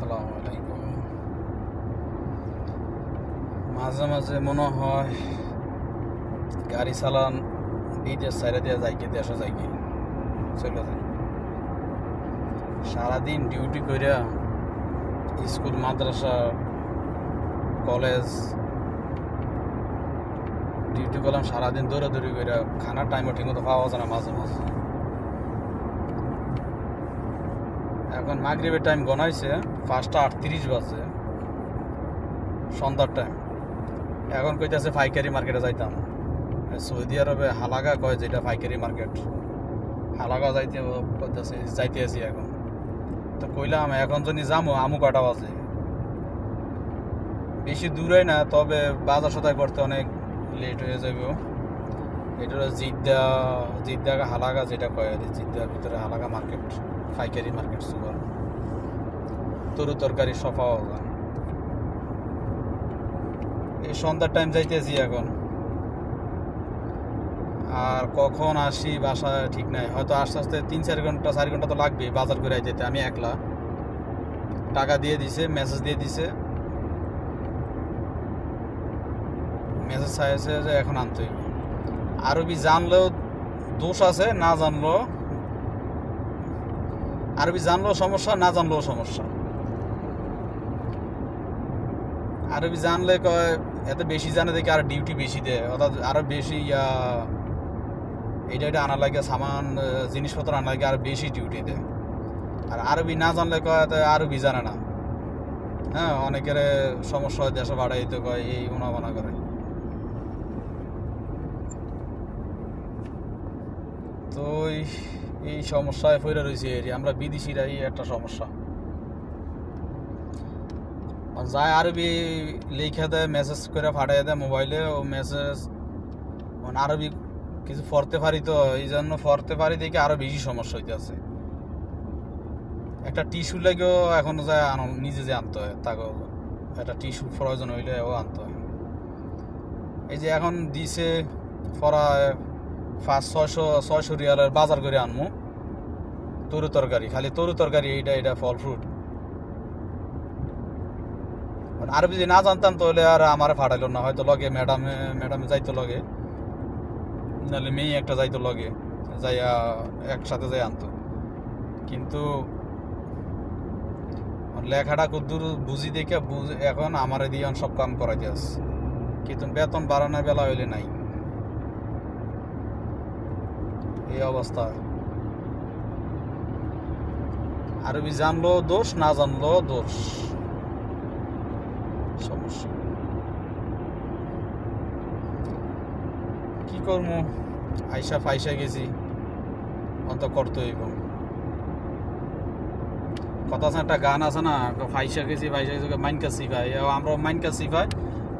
আলাইকুম। মাঝে মাঝে মনে হয় গাড়ি চালান বিদেশ সাইডে দিয়ে যাই কি দেশে যাই কি চলে সারাদিন ডিউটি কইরা স্কুল, মাদ্রাসা, কলেজ ডিউটি করলাম, সারাদিন দৌড়াদৌড়ি করে খানার টাইমও ঠিক মতো পাওয়া যায় না মাঝে মাঝে। এখন মাগরিবের টাইম গনাইছে পাঁচটা আটত্রিশ বাজে। সন্ধ্যার টাইম এখন কইতাছে পাইকারি মার্কেটে যাইতাম। সৌদি আরবে হালাগা কয় যেটা পাইকারি মার্কেট হালাগা যাইতে যাইতে আছি এখন। তো কইলাম, এখন যদি যামো, আমু কটা বাজে? বেশি দূরে না, তবে বাজার সদাই করতে অনেক লেট হয়ে যাবে এটা জিদ্দা জিদ্দা হালাগা যেটা কয় আর জিদ্দার ভিতরে হালাগা মার্কেট পাইকারি মার্কেট সুপার তরু তরকারি সফা পাওয়া এই সন্ধ্যার টাইম যাইতেছি এখন। আর কখন আসি বাসা ঠিক নাই। হয়তো আস্তে আস্তে তিন চার ঘণ্টা চার ঘণ্টা তো লাগবে বাজার করে যেতে, আমি একলা। টাকা দিয়ে দিছে মেসেজ দিয়ে দিছে। মেসেজ চাইছে যে এখন আনতে আরবি জানলেও দোষ আছে, না জানলেও আরবি জানলেও সমস্যা, না জানলেও সমস্যা। আরবি জানলে কয়, এত বেশি জানে দেখে আর ডিউটি বেশি দেয় অর্থাৎ আরও বেশি ইয়া এটা এটা আনা লাগে, সামান জিনিসপত্র আনা লাগে, আর বেশি ডিউটি দেয় আর আরবি না জানলে কয়, এত আরবি জানে না। হ্যাঁ অনেকের সমস্যা হয়, দেশে বাড়াইতে কয়, এই উনাবানা করে। তো এই- সমস্যায় পড়ে রয়েছে আমরা বিদেশিরাই একটা সমস্যা। যায় আরবি লিখে দেয় মেসেজ করে পাঠিয়ে দেয় মোবাইলে ও মেসেজ মানে আরবি কিছু পড়তে পারি তো, এই জন্য পড়তে পারি দেখে আরও বেশি সমস্যা হইতেছে। একটা টিস্যু লাগেও এখন যায় নিজে যে আনতে হয় তাকে একটা টিস্যু প্রয়োজন হইলে ও আনতে হয়। এই যে এখন দিছে পড়ায় পাঁচ, ছয়শো ছয়শো রিয়ালের বাজার করে আনমু। তরু তরকারি, খালি তরু তরকারি এইটা এটা ফল ফ্রুট আর যদি না জানতাম তাহলে আর আমার ফাটাইলো না। হয়তো লগে ম্যাডামে ম্যাডামে যাইতো লগে। নাহলে মেয়ে একটা যাইতো লগে, যাইয়া একসাথে যাই আনতো। কিন্তু লেখাটা কদ্দুর বুঝি দেখে এখন আমার দিয়ে সব কাম করাইতে আস কিন্তু বেতন বাড়ানোর বেলা হইলে নাই। এই অবস্থা। আরবি জানলো দোষ, না জানলো দোষ। সমস্যা। কি করব আইসা ফাইসা গেছি। অন্ত করতে হইব। কথা আছে একটা গান আছে না ফাইসা গেছি ফাইসা গেছি, মাইনকা সিফাই আমরা মাইনকা সিফাই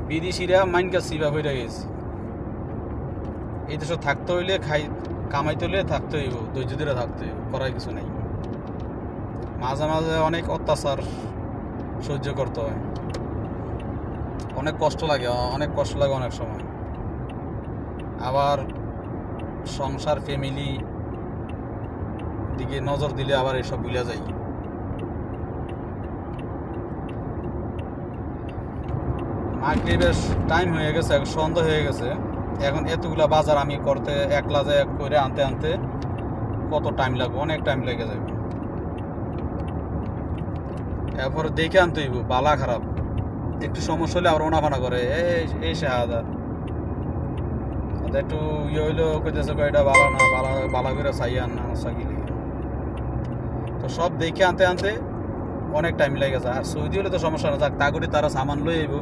বিদেশিরা মাইনকা সিফা হয়ে গেছি। এই দেশে থাকতে হইলে, খাই, কামাইতে হইলে থাকতে হইব, ধৈর্য ধরে থাকতে হইব, করার কিছু নাই। মাঝে মাঝে অনেক অত্যাচার সহ্য করতে হয়। অনেক কষ্ট লাগে, অনেক কষ্ট লাগে অনেক সময়। আবার সংসার ফ্যামিলি দিকে নজর দিলে আবার এসব ভুলে যাই। মাগরিবের টাইম হয়ে গেছে, সন্ধ্যা হয়ে গেছে। এখন এতগুলা বাজার আমি করতে একলা যায় করে আনতে আনতে কত টাইম লাগবে, অনেক টাইম লেগে যাবে এরপর দেখে আনতে হইব, বালা খারাপ। একটু সমস্যা হলে আবার ওনাফানা করে। এই শাহাদা। একটু ইয়ে হইল, কইতেছে এটা বালা না, বালা বালা করে চাই আন না সাকিলে তো সব দেখে আনতে আনতে অনেক টাইম লেগে যায়। আর সৌদি হলে তো সমস্যা না, যাক তাগরি তারা সামান লই আইব।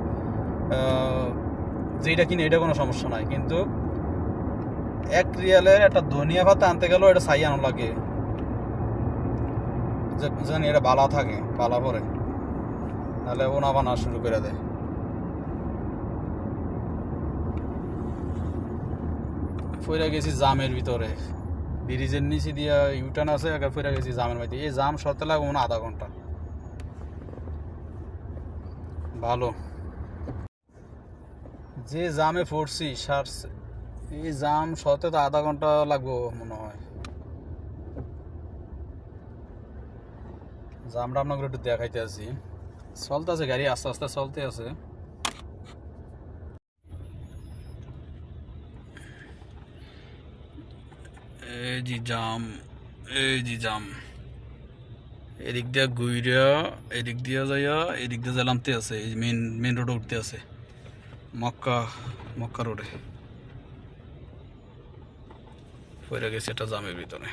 যেটা কিনে, এটা কোনো সমস্যা নাই। কিন্তু এক রিয়ালের একটা ধনিয়া পাতা আনতে গেলেও এটা চাই আনো লাগে। যে, জানি এটা বালা থাকে, বালা পরে। নাহলে ওনা বানা শুরু করে দেয় ফইরা গেছি জামের ভিতরে। ব্রিজের নিচে দিয়া ইউটার্ন আছে একা ফইরা গেছি জামের মধ্যে এই জাম সরতে লাগবে মনে আধা ঘণ্টা। ভালো। যে জামে পড়ছি, সার এই জাম সরতে তো আধা ঘণ্টা লাগবো মনে হয়। জামটা আপনাকে একটু দেখাইতে আছি চলতে আছে গাড়ি, আস্তে আস্তে চলতে আছে। এই জি জাম, এই জি জাম। এদিক দিয়ে গুইরা এদিক দিয়ে যাইয়া, এদিক দিয়ে জ্বালামতে আছে, এই মেন মেন রোডে উঠতে আছে। মক্কা মক্কা রোডে পড়ে গেছে একটা জামের ভিতরে।